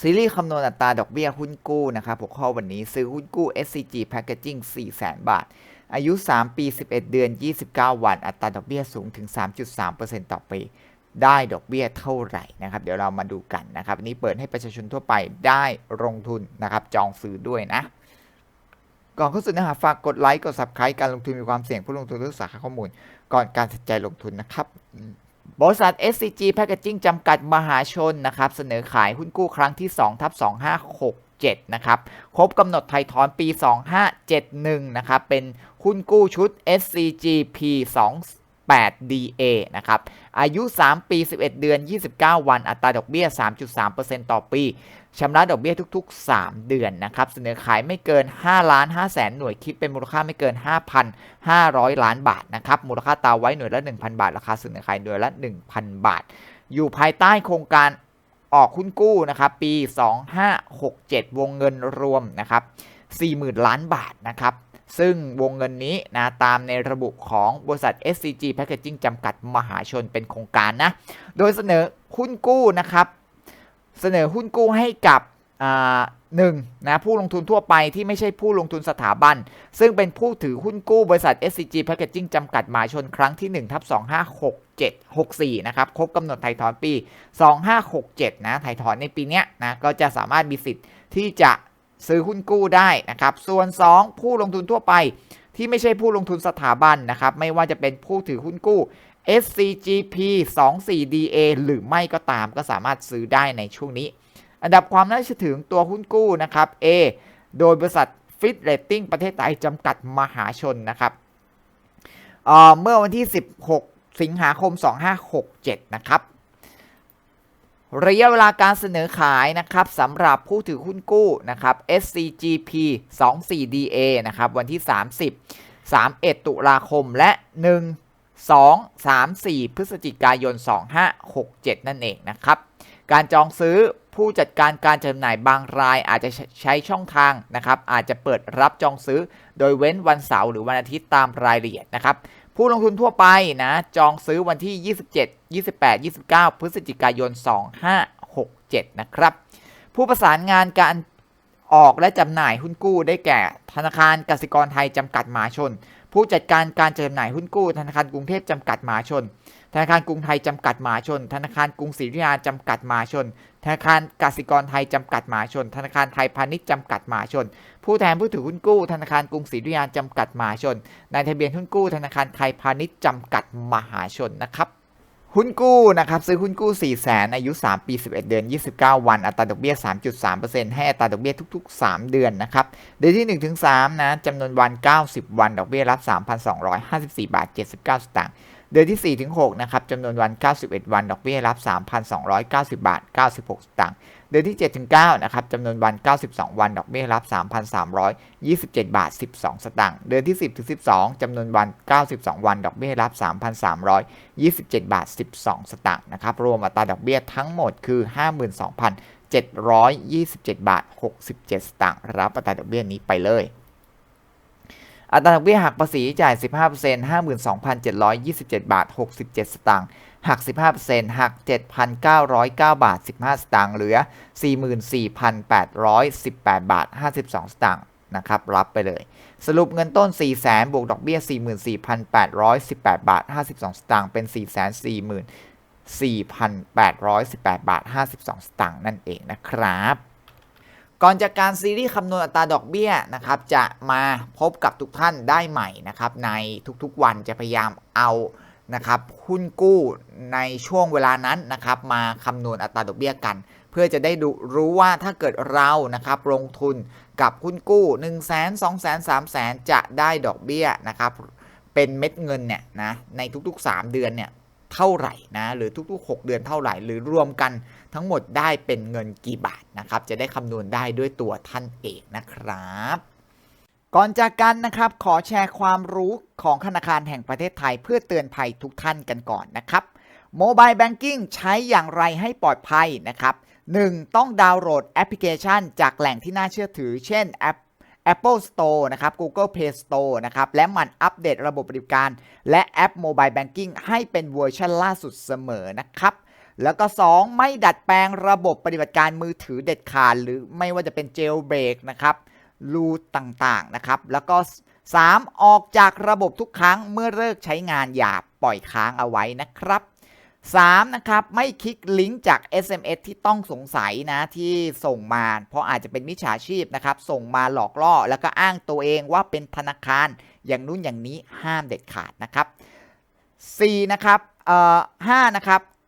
ซีรีส์คำนวณอัตราดอกเบี้ยหุ้นกู้นะครับหัวข้อวันนี้ซื้อหุ้นกู้ SCG Packaging 400,000 บาท อายุ 3 ปี 11 เดือน 29 วัน อัตราดอกเบี้ยสูงถึง 3.3%ต่อปี ได้ดอกเบี้ยเท่าไหร่นะครับ เดี๋ยวเรามาดูกันนะครับอันนี้เปิดให้ประชาชนทั่วไปได้ลงทุนนะครับ จองซื้อด้วยนะ ก่อนเข้าสู่เนื้อหาฝากกดไลค์ กด subscribe การลงทุนมีความเสี่ยงผู้ลงทุนต้องศึกษาข้อมูล ก่อนการตัดใจลงทุนนะครับ บริษัท SCG Packaging จำกัดมหาชนนะครับเสนอขายหุ้นกู้ครั้งที่2ทับ2567นะครับครบกำหนดไทยถอนปี 2571นะครับเป็นหุ้นกู้ชุด SCGP 2 8DA นะครับ อายุ 3 ปี 11 เดือน 29 วัน อัตราดอกเบี้ย 3.3%ต่อปี ชำระดอกเบี้ยทุกๆ 3 เดือนนะครับ เสนอขายไม่เกิน 5 ล้าน5แสนหน่วย คิดเป็นมูลค่าไม่เกิน 5,500 ล้านบาทนะครับ มูลค่าตาไว้หน่วยละ 1,000 บาท ราคาเสนอขายหน่วยละ 1,000 บาท อยู่ภายใต้โครงการออกคุณกู้นะครับ ปี 2567 วงเงินรวมนะครับ 40,000 ล้านบาทนะครับ ซึ่งวงเงินนี้นะตามในระบุของบริษัท SCG Packaging จำกัดมหาชนเป็นโครงการนะ โดยเสนอหุ้นกู้นะครับ เสนอหุ้นกู้ให้กับหนึ่งนะผู้ลงทุนทั่วไปที่ไม่ใช่ผู้ลงทุนสถาบัน ซึ่งเป็นผู้ถือหุ้นกู้บริษัท SCG Packaging จำกัดมหาชนครั้งที่1ทับ2567 64 นะครับครบกำหนดไถ่ถอนปี 2567 นะไถ่ถอนในปีเนี้ยนะก็จะสามารถมีสิทธิ์ที่จะ ซื้อหุ้นกู้ได้นะครับ ส่วน 2 ผู้ลงทุนทั่วไปที่ไม่ใช่ผู้ลงทุนสถาบันนะครับ ไม่ว่าจะเป็นผู้ถือหุ้นกู้ SCGP 24 DA หรือไม่ก็ตามก็สามารถซื้อได้ในช่วงนี้ อันดับความน่าเชื่อถือตัวหุ้นกู้นะครับ A โดยบริษัท Fit Rating ประเทศไทยจำกัดมหาชนนะครับเเมื่อวันที่ 16 สิงหาคม 2567 นะครับ ระยะเวลาการเสนอขายนะครับสำหรับผู้ถือหุ้นกู้นะครับ SCGP 24 DA นะครับวันที่ 30 31 ตุลาคมและ 1 2 3 4 พฤศจิกายน 2567 นั่นเองนะครับ การจองซื้อผู้จัดการการจำหน่ายบางรายอาจจะใช้ช่องทางนะครับ อาจจะเปิดรับจองซื้อโดยเว้นวันเสาร์หรือวันอาทิตย์ตามรายละเอียดนะครับ ผู้ลงทุนทั่วไปนะ จองซื้อวันที่ 27 28 29 พฤศจิกายน 2567 นะครับ ผู้ประสานงานการออกและจำหน่ายหุ้นกู้ได้แก่ธนาคารกสิกรไทยจำกัดมหาชน ผู้จัดการการจำหน่ายหุ้นกู้ธนาคารกรุงเทพจำกัดมหาชน ธนาคารกรุงไทยจำกัดมหาชน ธนาคารกรุงศรีอยุธยาจำกัดมหาชน ธนาคารกสิกรไทยจำกัดมหาชน ธนาคารไทยพาณิชย์จำกัดมหาชน ผู้แทนผู้ถือหุ้นกู้ ธนาคารกรุงศรีอยุธยาจำกัดมหาชน นายทะเบียนหุ้นกู้ ธนาคารไทยพาณิชย์จำกัดมหาชนนะครับ หุ้นกู้นะครับซื้อหุ้นกู้ 4 0 0แสนอายุ 3 ปี 11 เดือน 29 วัน อัตราดอกเบี้ย 3.3%ให้อัตราดอกเบี้ยทุก ๆ 3 เดือนนะครับ เดือนที่ 1-3 นะจำนวนวัน 90 วัน ดอกเบี้ยรับ 3,254 บาท 79 สตางค์ เดือนที่ 4-6 นะครับจำนวนวัน 91 วัน ดอกเบี้ยรับ 3,290 บาท 96 สตางค์ เดือนที่7-9นะครับจำนวนวัน 92 วันดอกเบี้ยรับ 3,327 บาท 12 สตางค์เดือนที่ 10-12จำนวนวัน 92 วันดอกเบี้ยรับ 3,327 บาท 12 สตางค์นะครับรวมอัตราดอกเบี้ยทั้งหมดคือ 52,727 บาท 67 สตางค์รับอัตราดอกเบี้ยนี้ไปเลยอัตราดอกเบี้ยหักภาษีจ่าย 15% 52,727 บาท 67 สตางค์ หัก 15%หัก 7,909 บาท 15 สตางค์เหลือ 44,818 บาท 52 สตางค์นะครับรับไปเลย สรุปเงินต้น 4 0 0 0 0 0บวกดอกเบี้ย 44,818 บาท 52 สตางค์เป็น 4 4 4,818 บาท 52 สตางค์นั่นเองนะครับก่อนจากการซีรีส์คำนวณอัตราดอกเบี้ยนะครับจะมาพบกับทุกท่านได้ใหม่นะครับในทุกๆวันจะพยายามเอา นะครับหุ้นกู้ในช่วงเวลานั้นนะครับมาคำนวณอัตราดอกเบี้ยกัน เพื่อจะได้รู้ว่าถ้าเกิดเรานะครับลงทุนกับหุ้นกู้ 1 0 0 0 0 0 2 0 0 0 0 3 0 0 0 จะได้ดอกเบี้ยนะครับเป็นเม็ดเงินเนี่ยนะในทุกๆ 3 เดือนเนี่ยเท่าไหร่นะหรือทุกๆ 6 เดือนเท่าไหร่ หรือรวมกันทั้งหมดได้เป็นเงินกี่บาทนะครับจะได้คำนวณได้ด้วยตัวท่านเองนะครับ ก่อนจากกันนะครับ ขอแชร์ความรู้ของธนาคารแห่งประเทศไทย เพื่อเตือนภัยทุกท่านกันก่อนนะครับโมบายแบงกิ้งใช้อย่างไรให้ปลอดภัยนะครับ 1. ต้องดาวน์โหลดแอปพลิเคชัน จากแหล่งที่น่าเชื่อถือ เช่นแอป Apple Store นะครับ Google Play Store นะครับ และมันอัปเดตระบบบริการ และแอป Mobile Banking ให้เป็นเวอร์ชันล่าสุดเสมอนะครับ แล้วก็ 2 ไม่ดัดแปลงระบบปฏิบัติการมือถือเด็ดขาด หรือไม่ว่าจะเป็นเจลเบรกนะครับ รูต่างๆนะครับ แล้วก็ 3 ออกจากระบบทุกครั้งเมื่อเลิกใช้งานอย่าปล่อยค้างเอาไว้นะครับ 3. นะครับ ไม่คลิกลิงก์จาก SMS ที่ต้องสงสัยนะที่ส่งมา เพราะอาจจะเป็นมิจฉาชีพนะครับ ส่งมาหลอกล่อ แล้วก็อ้างตัวเองว่าเป็นธนาคาร อย่างนู้นอย่างนี้ห้ามเด็ดขาดนะครับ 4. นะครับเอ่อ5นะครับ